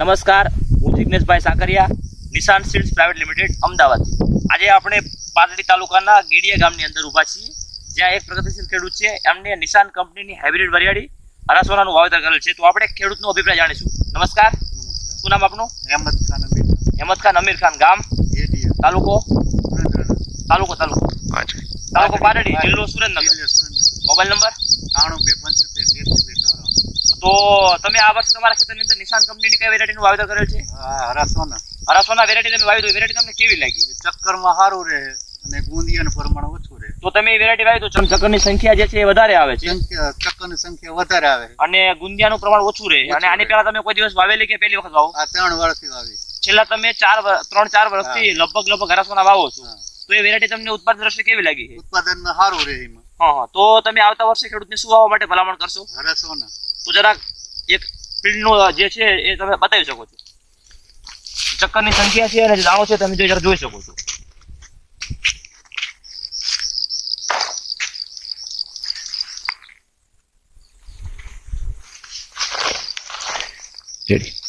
નમસ્કાર હું જિગ્નેશભાઈ સાકરિયા નિશાન સીડ્સ પ્રાઇવેટ લિમિટેડ અમદાવાદ. આજે આપણે પાટડી તાલુકાના ગીડિયા ગામની અંદર ઊભા છીએ જ્યાં એક પ્રગતિશીલ ખેડૂત છે એમને નિશાન કંપનીની હાઇબ્રિડ વરિયાળી અરાસોનાનું વાવેતર કરેલ છે. તો આપણે ખેડૂતનો અભિપ્રાય જાણીશું. નમસ્કાર. શું નામ આપનું? અહેમદ ખાન અમીર હેમત ખાન અમીર ખાન ગામ? તાલુકો? તાલુકો તાલુકો. તાલુકો પાટડી જિલ્લો સુરેન્દ્રનગર. Mobile number? ત્રાણું બે ચોરાણું તો તમે આ વર્ષે તમારા ખેતરની અંદર નિશાન કંપનીની કઈ વેરાયટીનું વાવેતર કરેલ છે? હરાસોના. હરાસોના વેરાયટી તમે વાવી તો વેરાયટી તમને કેવી લાગી? ચક્કરમાં સારું રહે અને ગુંદિયાનું પ્રમાણ ઓછું રહે. તો તમે વેરાયટી વાવી તો ચક્કરની સંખ્યા જે છે એ વધારે આવે છે? ચક્કરની સંખ્યા વધારે આવે. અને ગુંદિયાનું પ્રમાણ ઓછું રહે. અને આની પહેલા તમે કોઈ દિવસ વાવેલી કે પહેલી વખત વાવો? આ ત્રણ વર્ષથી વાવી. છેલ્લા તમે ચાર ત્રણ ચાર વર્ષથી લગભગ લગભગ હરાસોના વાવો છો. તો એ વેરાયટી તમને ઉત્પાદન દ્રષ્ટિ કેવી લાગી છે? ઉત્પાદન સારું રહે એમાં. હા હા. તો તમે આવતા વર્ષે ખેડૂતને શું વાવવા માટે ભલામણ કરશો? હરાસોના તો જરાક એક ફિલ્ડનું જે છે એ તમે બતાવી શકો છો. ચક્કરની સંખ્યા છે અને જે દાણો છે તમે જો જરા જોઈ શકો છો. રેડી.